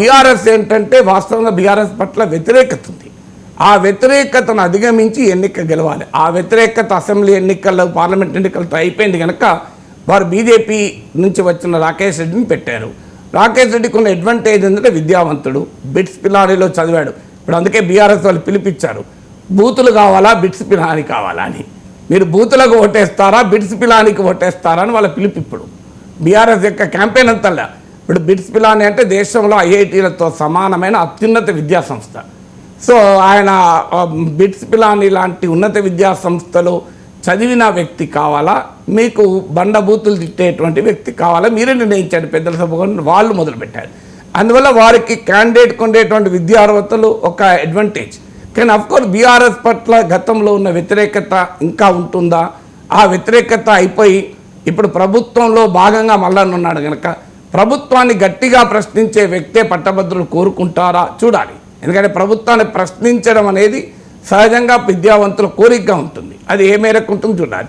BRS ఏంటంటే వాస్తవంగా BRS పట్ల వ్యతిరేకత ఉంది. ఆ వ్యతిరేకతను అధిగమించి ఎన్నిక గెలవాలి. ఆ వ్యతిరేకత అసెంబ్లీ ఎన్నికల్లో పార్లమెంట్ ఎన్నికలతో అయిపోయింది కనుక వారు బీజేపీ నుంచి వచ్చిన రాకేష్ రెడ్డిని పెట్టారు. రాకేష్ రెడ్డికి ఉన్న అడ్వాంటేజ్ ఏంటంటే విద్యావంతుడు. బిట్స్ పిల్లాడిలో చదివాడు. ఇప్పుడు అందుకే బీఆర్ఎస్ వాళ్ళు పిలిపించారు. బూతులు కావాలా? బిట్స్ పిలాని కావాలా అని. మీరు బూతులకు ఓటేస్తారా? బిట్స్ పిలానికి ఓటేస్తారా అని వాళ్ళ పిలిపిప్పుడు ఇప్పుడు. బీఆర్ఎస్ యొక్క క్యాంపెయిన్ అంతల్లా. ఇప్పుడు బిట్స్ పిలాని అంటే దేశంలో ఐఐటీలతో సమానమైన అత్యున్నత విద్యా సంస్థ సో ఆయన బిట్స్ పిలాని లాంటి ఉన్నత విద్యా సంస్థలు చదివిన వ్యక్తి కావాలా? మీకు బండబూతులు తిట్టేటువంటి వ్యక్తి కావాలా? మీరే నిర్ణయించండి పెద్దల సభ వాళ్ళు మొదలుపెట్టారు. అందువల్ల వారికి క్యాండిడేట్కి ఉండేటువంటి విద్యా అర్హతలు ఒక అడ్వాంటేజ్ కానీ అఫ్కోర్స్ బీఆర్ఎస్ పట్ల గతంలో ఉన్న వ్యతిరేకత ఇంకా ఉంటుందా? ఆ వ్యతిరేకత అయిపోయి ఇప్పుడు ప్రభుత్వంలో భాగంగా మళ్ళనున్నాడు కనుక ప్రభుత్వాన్ని గట్టిగా ప్రశ్నించే వ్యక్తే పట్టభద్రులు కోరుకుంటారా? చూడాలి. ఎందుకంటే ప్రభుత్వాన్ని ప్రశ్నించడం అనేది సహజంగా విద్యావంతుల కోరికగా ఉంటుంది. అది ఏ మేరకు ఉంటుంది చూడాలి.